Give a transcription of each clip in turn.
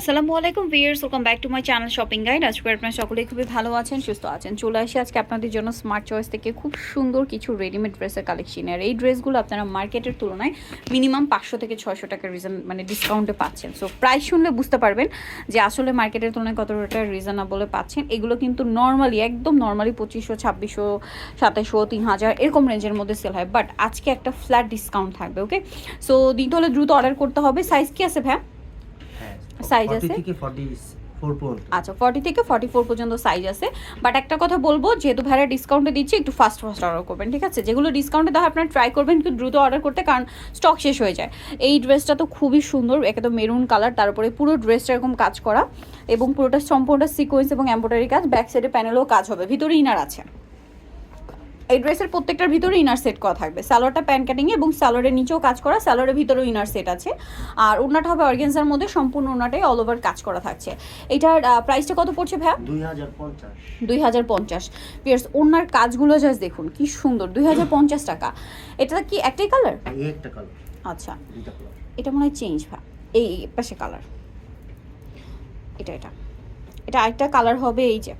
আসসালামু আলাইকুম viewers welcome back to my channel shopping guide আজকে আপনারা সকলেই খুবই ভালো আছেন, সুস্থ আছেন। চলে আসি আজকে আপনাদের জন্য স্মার্ট চয়েস থেকে খুব সুন্দর কিছু রেডিমেড ড্রেসের কালেকশন আর এই ড্রেসগুলো আপনারা মার্কেটের তুলনায় মিনিমাম পাঁচশো থেকে ছয়শো টাকার রিজন মানে ডিসকাউন্টে পাচ্ছেন। সো প্রাইস শুনলে বুঝতে পারবেন যে আসলে মার্কেটের তুলনায় কতটা রিজনেবলে পাচ্ছেন। এগুলো কিন্তু নর্মালি একদম নর্মালি পঁচিশশো, ছাব্বিশশো, সাতাশশো তিন হাজার এরকম রেঞ্জের মধ্যে সেল হয়। বাট আজকে একটা ফ্ল্যাট ডিসকাউন্ট থাকবে ওকে সো দিতে হলে দ্রুত অর্ডার করতে হবে। সাইজ কি আছে ভ্যা 40 আছে? থেকে 44 আচ্ছা ফর্টি থেকে ফর্টি ফোর পর্যন্ত সাইজ আছে। বাট একটা কথা বলব যেহেতু ভাইরা ডিসকাউন্টে দিচ্ছি একটু ফাস্ট ফাস্ট অর্ডার করবেন ঠিক আছে? যেগুলো ডিসকাউন্টে দেওয়া হয় আপনারা ট্রাই করবেন একটু দ্রুত অর্ডার করতে কারণ স্টক শেষ হয়ে যায়। এই ড্রেসটা তো খুবই সুন্দর একে তো মেরুন কালার তারপরে পুরো ড্রেসটা এরকম কাজ করা এবং পুরোটা সম্পূর্ণটা সিকোয়েন্স এবং এম্ব্রয়ডারি কাজ ব্যাক সাইডে প্যানেলও কাজ হবে ভিতরে ইনার আছে। এই ড্রেসের প্রত্যেকটার ভিতরে ইনার সেট করা থাকবে। সালোয়ারটা প্যান কাটিং এবং সালোয়ারের নিচেও কাজ করা সালোয়ারের ভিতরেও ইনার সেট আছে। আর ওনাটা হবে অর্গেন্সার মধ্যে সম্পূর্ণ ওনাটাই অল ওভার কাজ করা থাকছে। এটার প্রাইসটা কত পড়ছে ভাইয়া? 2050 দুই হাজার পঞ্চাশ। পিয়ার্স ওনার কাজগুলো জাস্ট দেখুন কি সুন্দর দুই হাজার পঞ্চাশ টাকা। এটা কি একটাই কালার একটা কালার আচ্ছা। এটা মনে হয় চেঞ্জ ভা এই পাশে কালার এটা এটা। এটা আরেকটা কালার হবে এই যে।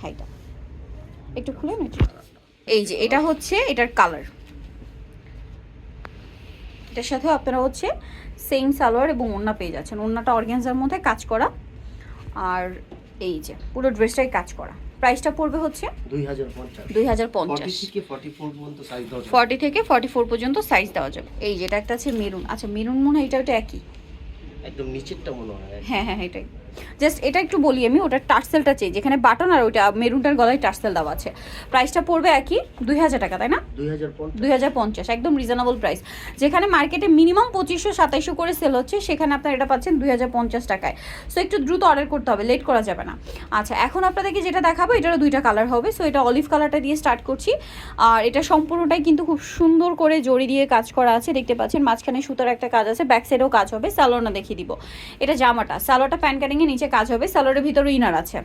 হ্যাঁ এটা। একটু খুলে না। এই যে এটা হচ্ছে এটার কালার এটার সাথে আপনারা হচ্ছে সেম সালোয়ার এবং ওড়না পেয়ে যাচ্ছেন। ওড়নাটা অর্গ্যানজার মধ্যে কাজ করা। আর এই যে পুরো ড্রেসটাই কাজ করা। প্রাইসটা পড়বে হচ্ছে 2050 দুই হাজার পঞ্চাশ। 40 থেকে 44 পর্যন্ত সাইজ দাও ফর্টি থেকে ফর্টি ফোর পর্যন্ত সাইজ দেওয়া যাবে। এই যেটা একটা আছে মেরুন। আচ্ছা মেরুন মনে হয় এটা ওটা একই। একদম নিচেরটা মনে হয়। হ্যাঁ হ্যাঁ এটাই। জাস্ট এটা একটু বলি আমি ওটার টার্সেলটা চেঞ্জ। যেখানে বাটন আর ওইটা মেরুনটার গলায় টার্সেল দেওয়া আছে। প্রাইসটা পড়বে একই দুই হাজার টাকা তাই না? দুই হাজার পঞ্চাশ। একদম রিজনেবল প্রাইস যেখানে মার্কেটে মিনিমাম পঁচিশশো সাতাইশশো করে সেল হচ্ছে সেখানে আপনার এটা পাচ্ছেন দুই হাজার পঞ্চাশ টাকায়। সো একটু দ্রুত অর্ডার করতে হবে লেট করা যাবে না। আচ্ছা এখন আপনাদেরকে যেটা দেখাবো এটারও দুইটা কালার হবে। সো এটা অলিভ কালারটা দিয়ে স্টার্ট করছি। আর এটা সম্পূর্ণটাই কিন্তু খুব সুন্দর করে জড়ি দিয়ে কাজ করা আছে। দেখতে পাচ্ছেন মাঝখানে সুতার একটা কাজ আছে ব্যাক সাইডেও কাজ হবে। স্যালোনা দেখিয়ে দিব। এটা জামাটা স্যালোটা প্যান কাটিংয়ে নিচে কাজ হবে স্যালোরের ভিতরে ইনার আছে।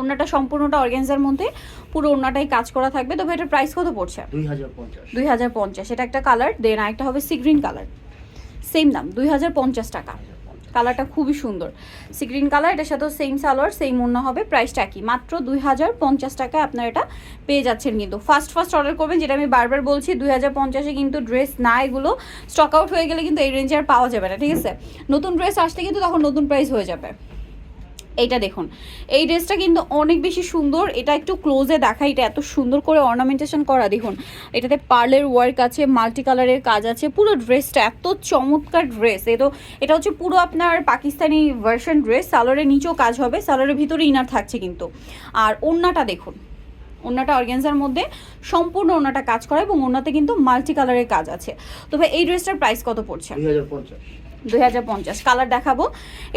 ওনাটা সম্পূর্ণটা অর্গেনজার মধ্যে পুরো ওনাটাই কাজ করা থাকবে তবে এটার প্রাইস কত পড়ছে? দুই হাজার পঞ্চাশ। এটা একটা কালার দেন একটা হবে সি গ্রিন কালার সেম দাম দুই হাজার পঞ্চাশ টাকা। কালারটা খুবই সুন্দর। সি গ্রিন কালার, এটার সাথেও সেম সালোয়ার সেম অন্য হবে প্রাইসটা একই। মাত্র দুই হাজার পঞ্চাশ টাকায় আপনারা এটা পেয়ে যাচ্ছেন কিন্তু। ফার্স্ট ফার্স্ট অর্ডার করবেন, যেটা আমি বারবার বলছি, দুই হাজার পঞ্চাশে কিন্তু ড্রেস না, এগুলো স্টক আউট হয়ে গেলে কিন্তু এই রেঞ্জে আর পাওয়া যাবে না, ঠিক আছে? নতুন ড্রেস আসলে কিন্তু তখন নতুন প্রাইস হয়ে যাবে। এইটা দেখুন। এই ড্রেসটা কিন্তু অনেক বেশি সুন্দর। এটা একটু ক্লোজে দেখা এটা এত সুন্দর করে অর্নামেন্টেশন করা, দেখুন। এটাতে পার্লের ওয়ার্ক আছে মাল্টি কালারের কাজ আছে। পুরো ড্রেসটা এত চমৎকার ড্রেস এ তো, এটা হচ্ছে পুরো আপনার পাকিস্তানি ভার্সন ড্রেস সালোয়ারের নিচেও কাজ হবে। সালোয়ারের ভিতরে ইনার থাকছে কিন্তু। আর ওড়নাটা দেখুন। ওড়নাটা অর্গ্যানজার মধ্যে সম্পূর্ণ ওড়নাটা কাজ করা এবং ওড়নাতে কিন্তু মাল্টি কালারের কাজ আছে। তবে এই ড্রেসটার প্রাইস কত পড়ছে? 2050 দুই হাজার পঞ্চাশ। কালার দেখাবো।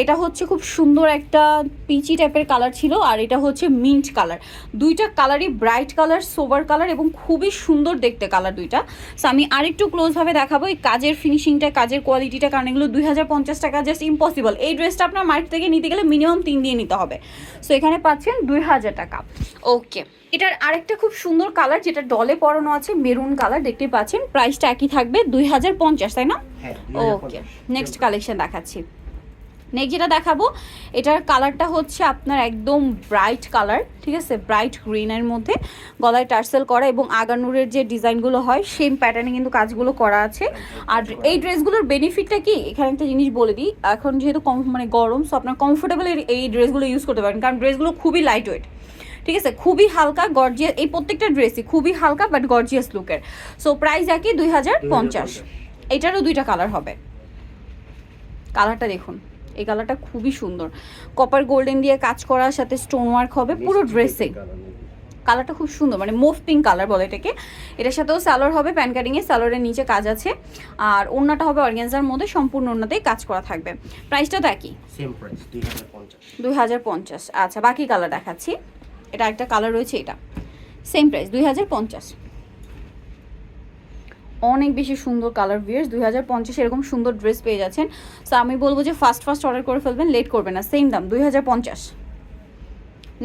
এটা হচ্ছে খুব সুন্দর একটা পিচি টাইপের কালার ছিল আর এটা হচ্ছে মিন্ট কালার দুইটা কালারই ব্রাইট কালার সোবার কালার এবং খুবই সুন্দর দেখতে কালার দুইটা। সো আমি আরেকটু ক্লোজভাবে দেখাবো। এই কাজের ফিনিশিংটা কাজের কোয়ালিটিটা কারণ এগুলো দুই হাজার পঞ্চাশ টাকা জাস্ট ইম্পসিবল এই ড্রেসটা আপনার মার্কেট থেকে নিতে গেলে মিনিমাম তিন দিয়ে নিতে হবে। সো এখানে পাচ্ছেন দুই হাজার টাকা। ওকে এটার আরেকটা খুব সুন্দর কালার যেটা ডলে পরানো আছে মেরুন কালার দেখতে পাচ্ছেন। প্রাইসটা একই থাকবে দুই হাজার পঞ্চাশ, তাই না? ওকে নেক্সট কালেকশন দেখাচ্ছি। নেক্সট যেটা দেখাবো এটার কালারটা হচ্ছে আপনার একদম ব্রাইট কালার ঠিক আছে? ব্রাইট গ্রিনের মধ্যে গলায় টার্সেল করা এবং আগানুরের যে ডিজাইনগুলো হয় সেম প্যাটার্নে কিন্তু কাজগুলো করা আছে। আর এই ড্রেসগুলোর বেনিফিটটা কি? এখানে একটা জিনিস বলে দিই এখন যেহেতু কম মানে গরম সো আপনার কমফোর্টেবল এই ড্রেসগুলো ইউজ করতে পারেন। কারণ ড্রেসগুলো খুবই লাইট ওয়েট ঠিক আছে? খুবই হালকা গর্জিয়াস এই প্রত্যেকটা ড্রেসই খুবই হালকা বাট গর্জিয়াস লুকের সো প্রাইস একই দুই হাজার পঞ্চাশ। এটারও দুইটা কালার হবে। কালারটা দেখুন এই কালারটা খুবই সুন্দর। কপার গোল্ডেন দিয়ে কাজ করার সাথে স্টোন ওয়ার্ক হবে পুরো ড্রেসে কালারটা খুব সুন্দর মানে মুভ পিঙ্ক কালার বলে এটাকে। এটার সাথেও স্যালোর হবে প্যান কাটিংয়ে স্যালোরের নিচে কাজ আছে। আর ওড়নাটা হবে অর্গ্যানজার মধ্যে সম্পূর্ণ ওড়নাতেই কাজ করা থাকবে। প্রাইসটা তো একই। সেম প্রাইস 2050 দুই হাজার পঞ্চাশ। আচ্ছা বাকি কালার দেখাচ্ছি। এটা একটা কালার রয়েছে এটা। সেম প্রাইস দুই হাজার পঞ্চাশ। অনেক বেশি সুন্দর কালার ভিয়ার্স দুই হাজার পঞ্চাশ এরকম সুন্দর ড্রেস পেয়ে যাচ্ছেন। সো আমি বলব যে ফার্স্ট ফার্স্ট অর্ডার করে ফেলবেন লেট করবেন না। সেম দাম দুই হাজার পঞ্চাশ।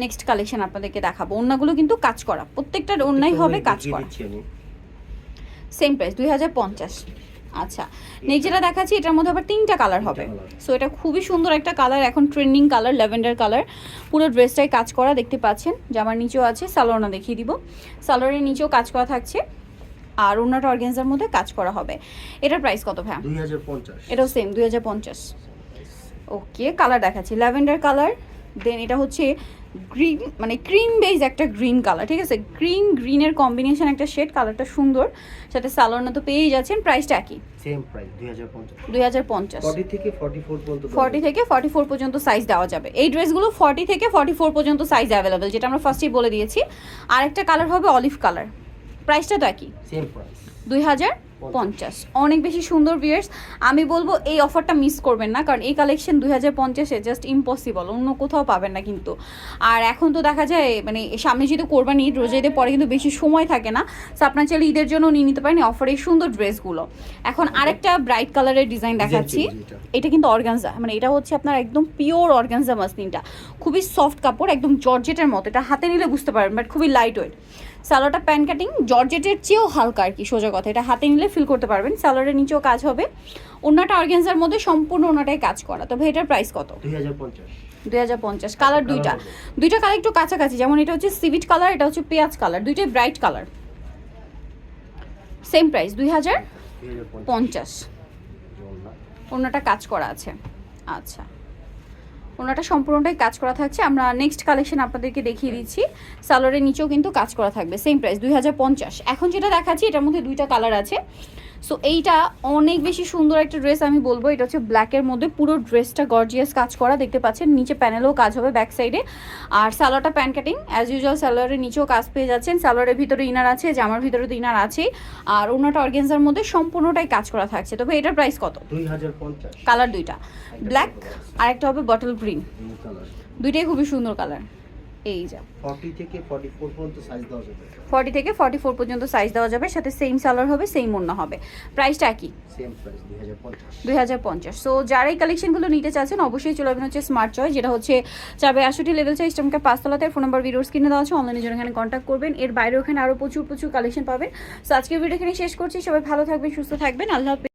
নেক্সট কালেকশন আপনাদেরকে দেখাবো। ওড়নাগুলো কিন্তু কাজ করা। প্রত্যেকটার ওড়নাই হবে কাজ করা। সেম প্রাইস দুই হাজার পঞ্চাশ। আচ্ছা নেক্সট যেটা দেখাচ্ছি এটার মধ্যে আবার তিনটা কালার হবে। সো এটা খুবই সুন্দর একটা কালার এখন ট্রেন্ডিং কালার ল্যাভেন্ডার কালার পুরো ড্রেসটাই কাজ করা দেখতে পাচ্ছেন? জামার নিচেও আছে সালোয়ারনা দেখিয়ে দিব। সালোয়ারের নিচেও কাজ করা থাকছে। আর অন্যটা অর্গেন্সার মধ্যে কাজ করা হবে। এটার প্রাইস কত ভাই এটাও সেম দুই হাজার পঞ্চাশ। ওকে কালার দেখাচ্ছি। ল্যাভেন্ডার কালার দেন এটা হচ্ছে গ্রিন মানে ক্রিম বেজ একটা গ্রিন কালার ঠিক আছে? গ্রিন গ্রিনের কম্বিনেশন একটা শেড কালারটা সুন্দর। সাথে সালোয়ারনা তো পেয়েই যাচ্ছেন প্রাইসটা একই। সেম প্রাইস দুই হাজার পঞ্চাশ। দুই হাজার পঞ্চাশ। ফর্টি থেকে ফর্টি ফোর পর্যন্ত দেওয়া ফর্টি যাবে। থেকে ফর্টি ফোর পর্যন্ত সাইজ দেওয়া যাবে। এই ড্রেসগুলো ফর্টি থেকে ফর্টি ফোর পর্যন্ত সাইজ অ্যাভেলেবেল যেটা আমরা ফার্স্টেই বলে দিয়েছি। আর একটা কালার হবে অলিভ কালার প্রাইসটা তো একই। সেম প্রাইস দুই হাজার পঞ্চাশ। অনেক বেশি সুন্দর ভিয়ার্স আমি বলব এই অফারটা মিস করবেন না কারণ এই কালেকশন দুই হাজার পঞ্চাশে জাস্ট ইম্পসিবল অন্য কোথাও পাবেন না কিন্তু। আর এখন তো দেখা যায় মানে সামনে যেহেতু কোরবানি ঈদ রোজা ঈদের পরে কিন্তু বেশি সময় থাকে না। সো আপনার চাইলে ঈদের জন্য নিয়ে নিতে পারেন অফারে সুন্দর ড্রেসগুলো এখন আরেকটা ব্রাইট কালারের ডিজাইন দেখাচ্ছি। এটা। এটা কিন্তু অর্গানজা মানে এটা হচ্ছে আপনার একদম পিওর অর্গানজা মাসলিনটা খুবই সফট কাপড় একদম জর্জেটের মতো। এটা হাতে নিলে বুঝতে পারবেন বাট খুবই লাইট ওয়েট সালোয়ারটা প্যান কাটিং জর্জেটের চেয়েও হালকা আর কি সোজা কথা। এটা হাতে নিলে ফিল করতে পারবেন সালোয়ারের নিচেও কাজ হবে। অন্যটা অর্গানজার মধ্যে সম্পূর্ণ ওনাটাই কাজ করা। তবে এটার প্রাইস কত? দুই হাজার পঞ্চাশ। কালার দুইটা। দুইটা কালার একটু কাছাকাছি যেমন এটা হচ্ছে সিভিট কালার এটা হচ্ছে পেঁয়াজ কালার দুইটাই ব্রাইট কালার সেম প্রাইস দুই হাজার পঞ্চাশ। ওনাটা কাজ করা আছে। আচ্ছা। ওনাটা সম্পূর্ণটাই কাজ করা থাকছে। আমরা নেক্সট কালেকশন আপনাদেরকে দেখিয়ে দিচ্ছি। সালোয়ারের নিচেও কিন্তু কাজ করা থাকবে সেম প্রাইস দুই হাজার পঞ্চাশ। এখন যেটা দেখাচ্ছি, এটার মধ্যে দুইটা কালার আছে। সো এইটা অনেক বেশি সুন্দর একটা ড্রেস আমি বলব। এটা হচ্ছে ব্ল্যাকের মধ্যে। পুরো ড্রেসটা গর্জিয়াস কাজ করা। দেখতে পাচ্ছেন নিচে প্যানেলেও কাজ হবে ব্যাক সাইডে আর সালোয়ারটা প্যান কাটিং অ্যাজ ইউজুয়াল সালোয়ারের নিচেও কাজ পেয়ে যাচ্ছেন। সালোয়ারের ভিতরে ইনার আছে জামার ভিতরে তো ইনার আছে আর ওনাটা অর্গেন্সার মধ্যে সম্পূর্ণটাই কাজ করা থাকছে। তবে এটার প্রাইস কত? কালার দুইটা। ব্ল্যাক আর একটা হবে বটল গ্রিন দুইটাই খুবই সুন্দর কালার এই যা। ফর্টি থেকে ফর্টি ফোর পর্যন্ত সাইজ দেওয়া যাবে। ফর্টি থেকে ফর্টি ফোর পর্যন্ত সাইজ দেওয়া যাবে সাথে সেম সালোয়ার হবে সেম ওড়না হবে। প্রাইসটা একই সেম প্রাইস দুই হাজার পঞ্চাশ। দুই হাজার পঞ্চাশ। সো যারা এই কালেকশনগুলো নিতে চাচ্ছেন অবশ্যই চলে আসবেন হচ্ছে স্মার্ট চয়েস যেটা হচ্ছে চাবে আশুটি লেভেল চাই স্টমকে পাঁচতলাতে ফোন নাম্বার ভিডিওস কিনে দেওয়া আছে অনলাইনে জন্য এখানে কন্ট্যাক্ট করবেন। এর বাইরে ওখানে আরও প্রচুর প্রচুর কালেকশন পাবেন। সো আজকের ভিডিও এখানে শেষ করছি। সবাই ভালো থাকবেন সুস্থ থাকবেন। আল্লাহ হাফেজ।